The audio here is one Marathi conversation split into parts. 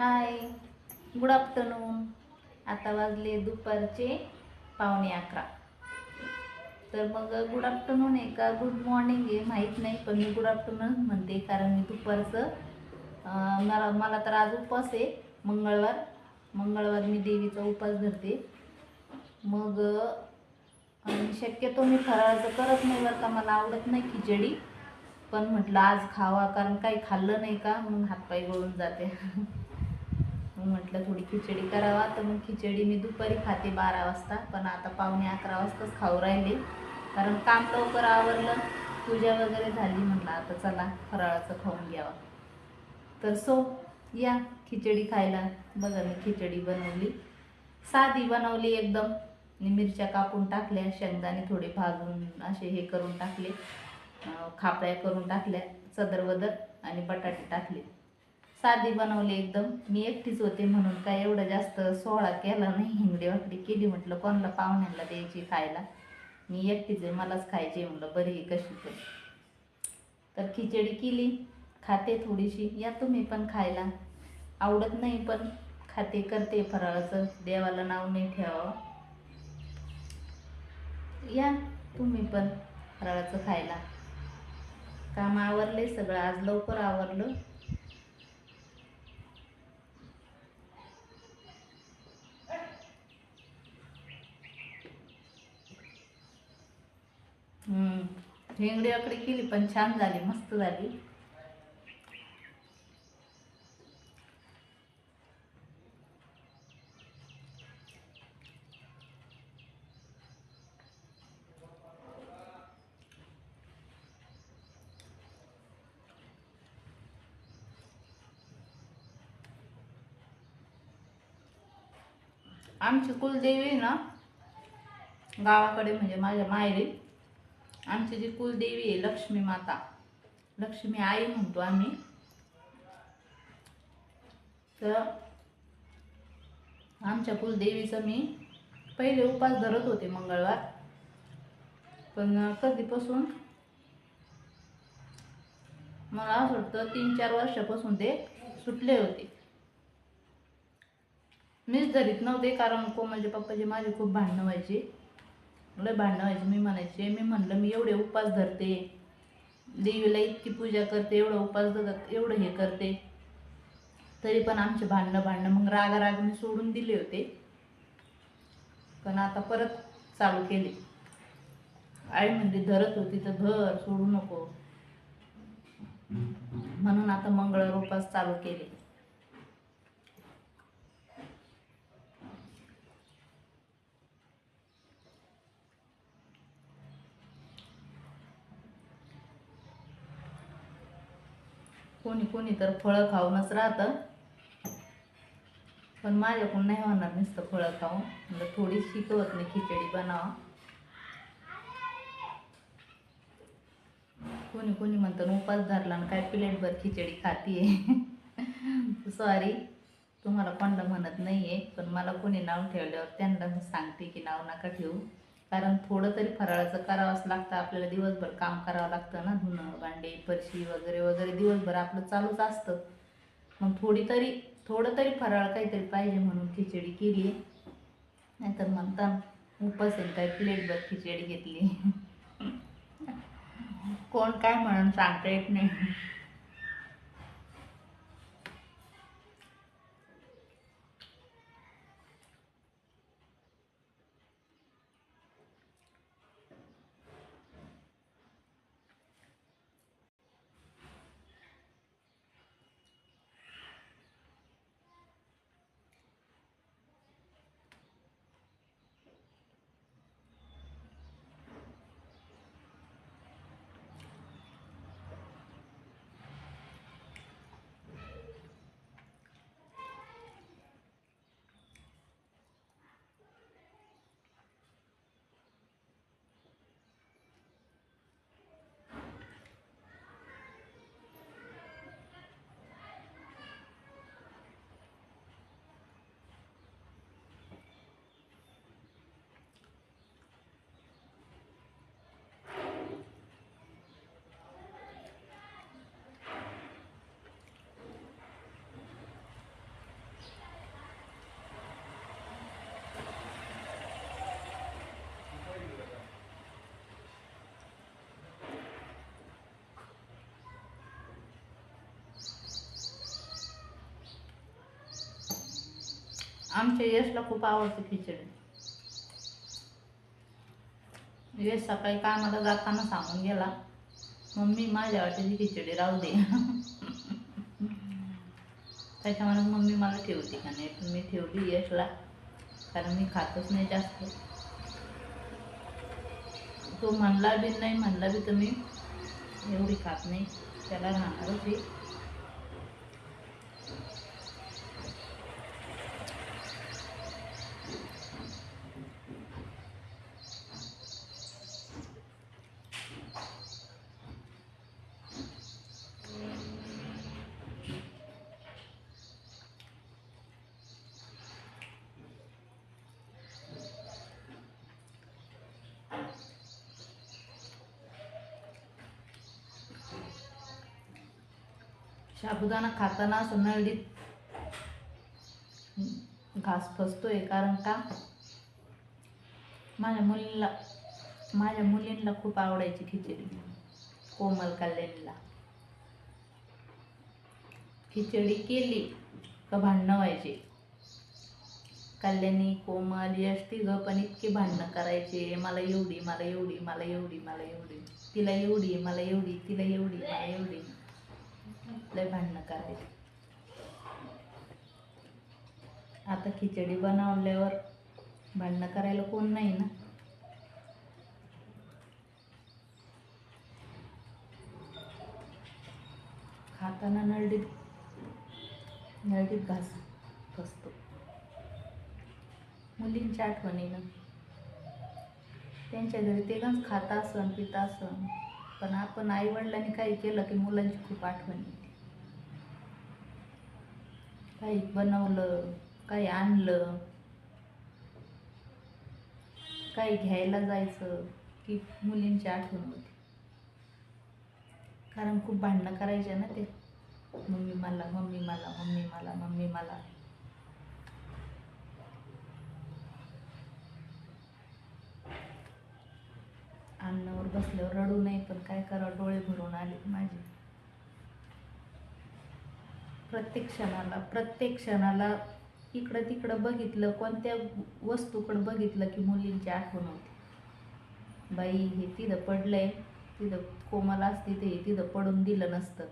हाय. गुड आफ्टरनून आता वाजले दुपारचे पावणे अकरा. तर मग गुड आफ्टरनून आहे का? गुड मॉर्निंग आहे माहीत नाही पण मी गुड आफ्टरनून म्हणते कारण मी दुपारचं मला मला तर आज उपवास आहे मंगळवार. मंगळवार मी देवीचा उपवास धरते. मग आणि शक्यतो मी फराळाचं करत नाही बरं का मला आवडत नाही खिचडी. पण म्हटलं आज खावा कारण काही खाल्लं नाही का म्हणून हातपाय गळून जाते. मग म्हटलं थोडी खिचडी करावा. तर मग खिचडी मी दुपारी खाते बारा वाजता पण आता पावणे अकरा वाजताच खाऊ राहिले. कारण काम लवकर आवरलं पूजा वगैरे झाली म्हटलं आता चला फराळाचं खाऊन घ्यावा. तर सो या खिचडी खायला. बघा मी खिचडी बनवली. साधी बनवली एकदम. मिरच्या कापून टाकल्या शेंगदाणे थोडे भाजून असे हे करून टाकले खापळ्या खापऱ्या करून टाकल्या सदर वदर आणि बटाटे टाकले. साधी बनवली एकदम. मी एकटीच होते म्हणून काय एवढं जास्त सोहळा केला नाही हिंगडी वाकडी केली म्हटलं कोणाला पाहुण्यांना द्यायची खायला. मी एकटीच आहे मलाच खायची म्हटलं बरी कशी पण. तर खिचडी केली खाते थोडीशी. या तुम्ही पण खायला. आवडत नाही पण खाते करते फराळाचं. देवाला नाव नाही ठेवावं. या तुम्ही पण फराळाचं खायला. काम आवरले सगळं. आज लवकर आवरलं. भेंगडी आकडे केली पण छान झाली मस्त झाली. आमची कुलदेवी ना गावाकडे म्हणजे माझ्या मायरी आमची जी कुलदेवी आहे लक्ष्मी माता लक्ष्मी आई म्हणतो आम्ही. तर आमच्या कुलदेवीचं मी पहिले उपास धरत होते मंगळवार. पण कधीपासून? मला असं वाटतं तीन चार वर्षापासून ते सुटले होते. मीच धरीत नव्हते कारण को म्हणजे पप्पाची माझी खूप भांडणं व्हायची. लय भांडणं व्हायचे. मी म्हणायचे मी म्हणलं मी एवढे उपास धरते. देवीला इतकी पूजा करते एवढं उपास धरत एवढं हे करते. तरी पण आमचे भांडणं भांडणं. मग राग राग मी सोडून दिले होते. पण आता परत चालू केले. आई म्हणजे धरत होती तर धर सोडू नको. म्हणून आता मंगळवार उपास चालू केले. कोणी कोणी तर फळं खाऊनच राहतं. पण माझ्याकडून नाही होणार नुसतं फळं खाऊन. म्हणजे थोडी शिकवत नाही खिचडी बनावा. कोणी कोणी म्हणतं उपास धरला आणि काय प्लेटभर खिचडी खातीये. सॉरी तुम्हाला कोणाला म्हणत नाही आहे पण मला कोणी नाव ठेवल्यावर त्यांना सांगते की नाव नका ठेवू. कारण थोडं तरी फराळाचं करावंच लागतं आपल्याला दिवसभर काम करावं लागतं ना धुणं भांडे फरशी वगैरे वगैरे दिवसभर आपलं चालूच असतं. मग थोडी तरी थोडं तरी फराळ काहीतरी पाहिजे म्हणून खिचडी केली. आहे नाहीतर म्हणता उपास आहे काही प्लेटभर खिचडी घेतली. कोण काय म्हणून सांगता येत नाही. आमच्या यशला खूप आवडते खिचडी. यश सकाळी कामाला जाताना सांगून गेला मम्मी माझ्या वाटेची खिचडी राहू दे. त्याच्यामुळे मम्मी मला ठेवते का नाही? पण मी ठेवली यशला कारण मी खातच नाही जास्त. तो म्हणला बी नाही म्हणला बी तुम्ही एवढी खात नाही. त्याला राहणारच साबुदाणा खाताना असं नळडीत घास फसतोय. कारण का? माझ्या मुलीला माझ्या मुलींना खूप आवडायची खिचडी. कोमल कल्याणीला. खिचडी केली का भांडणं व्हायचे? कल्याणी कोमल यश तिघं पण इतके भांडणं करायचे. मला एवढी मला एवढी मला एवढी मला एवढी. तिला एवढी मला एवढी तिला एवढी मला एवढी. लय भांडणं करायचं. आता खिचडी बनवल्यावर भांडणं करायला कोण नाही ना? खाताना नळडीत नळडीत घास फसतो मुलींच्या आठवणीनं. त्यांच्या घरी ते गंज खात असन पित असन पण आपण आई वडिलांनी काही केलं की मुलांची खूप आठवण काही बनवलं काही आणलं काही घ्यायला जायचं की मुलींची आठवण होती. कारण खूप भांडणं करायचे ना ते. मम्मी मला मम्मी मला मम्मी मला मम्मी मला. अन्नावर बसल्यावर रडू नये पण काय करावं डोळे भरून आले माझे. प्रत्येक क्षणाला प्रत्येक क्षणाला इकडं तिकडं बघितलं कोणत्या वस्तूकडं बघितलं की मुलींची आठवण होती. बाई हे तिथं पडलंय तिथं कोमल असते ते तिथं पडून दिलं नसतं.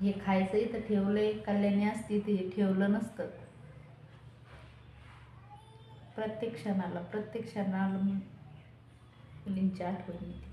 हे खायचं इथं ठेवलंय कल्याणी असते ते ठेवलं नसतं. प्रत्येक क्षणाला प्रत्येक क्षणाला मुलींची आठवण येते.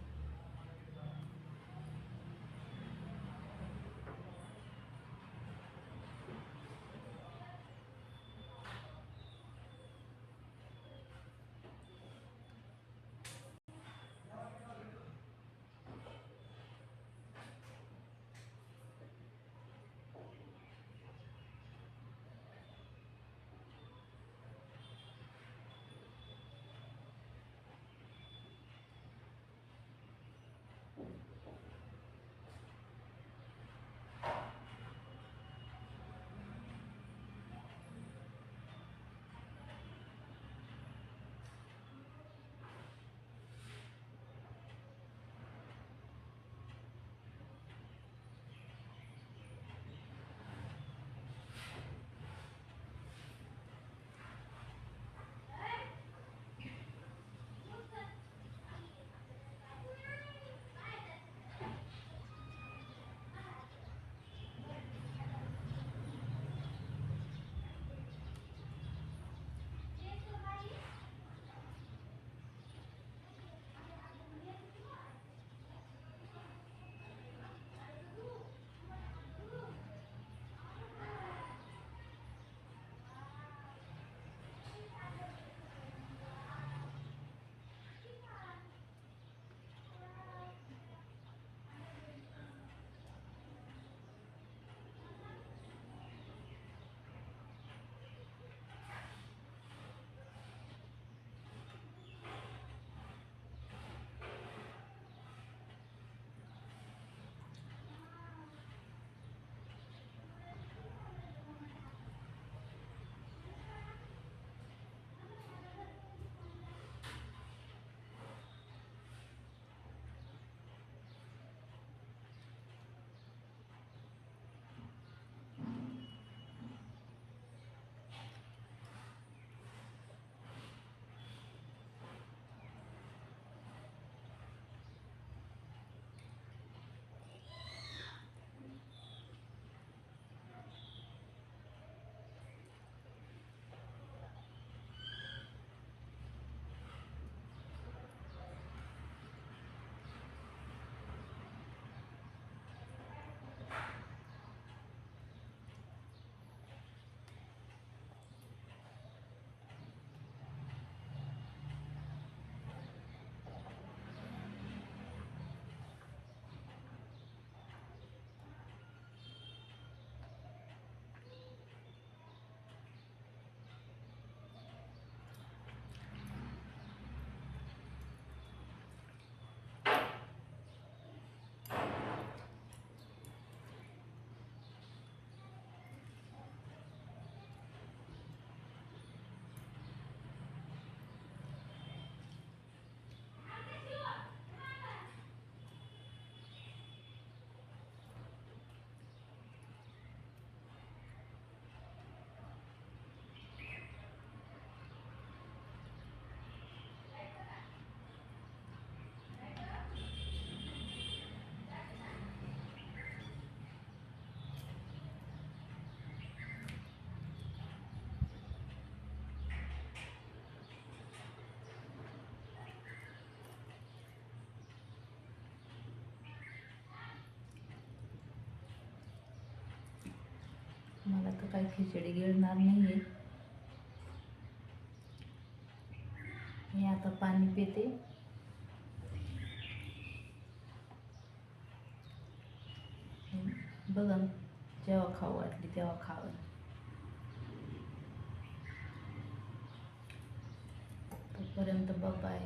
असं काही खिचडी गिळणार नाही आहे मी आता पाणी पिते. बघा जेव्हा खाऊ वाटली तेव्हा खावं. तोपर्यंत बाय